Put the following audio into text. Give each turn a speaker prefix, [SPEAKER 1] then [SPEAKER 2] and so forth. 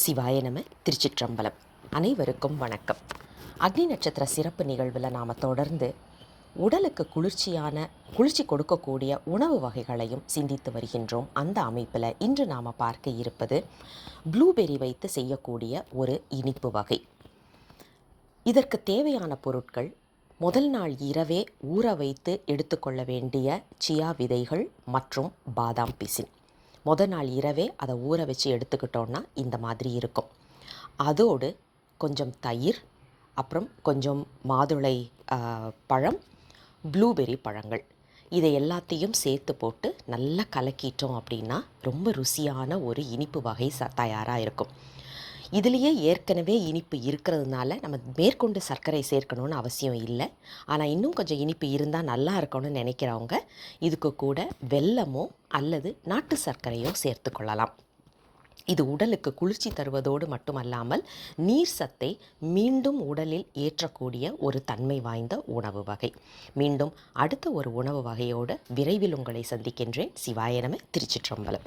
[SPEAKER 1] சிவாய நம திருச்சிற்றம்பலம். அனைவருக்கும் வணக்கம். அக்னி நட்சத்திர சிறப்பு நிகழ்வில் நாம் தொடர்ந்து உடலுக்கு குளிர்ச்சியான குளிர்ச்சி கொடுக்கக்கூடிய உணவு வகைகளையும் சிந்தித்து வருகின்றோம். அந்த அமைப்பில் இன்று நாம் பார்க்க இருப்பது ப்ளூபெர்ரி வைத்து செய்யக்கூடிய ஒரு இனிப்பு வகை. இதற்கு தேவையான பொருட்கள் முதல் நாள் இரவே ஊற வைத்து எடுத்துக்கொள்ள வேண்டிய சியா விதைகள் மற்றும் பாதாம் பிசின். முதல் நாள் இரவே அதை ஊற வச்சு எடுத்துக்கிட்டோன்னா இந்த மாதிரி இருக்கும். அதோடு கொஞ்சம் தயிர் அப்புறம் கொஞ்சம் மாதுளை பழம் ப்ளூபெர்ரி பழங்கள். இதை எல்லாத்தையும் சேர்த்து போட்டு நல்லா கலக்கிட்டோம் அப்படின்னா ரொம்ப ருசியான ஒரு இனிப்பு வகை ச தயாராக இருக்கும். இதுலேயே ஏற்கனவே இனிப்பு இருக்கிறதுனால நம்ம மேற்கொண்டு சர்க்கரை சேர்க்கணும்னு அவசியம் இல்லை. ஆனால் இன்னும் கொஞ்சம் இனிப்பு இருந்தால் நல்லா இருக்கணும்னு நினைக்கிறவங்க இதுக்கு கூட வெல்லமோ அல்லது நாட்டு சர்க்கரையோ சேர்த்து கொள்ளலாம். இது உடலுக்கு குளிர்ச்சி தருவதோடு மட்டுமல்லாமல் நீர் சத்தை மீண்டும் உடலில் ஏற்றக்கூடிய ஒரு தன்மை வாய்ந்த உணவு வகை. மீண்டும் அடுத்த ஒரு உணவு வகையோடு விரைவில் உங்களை சந்திக்கின்றேன். சிவாயனமே திருச்சிற்றம்பலம்.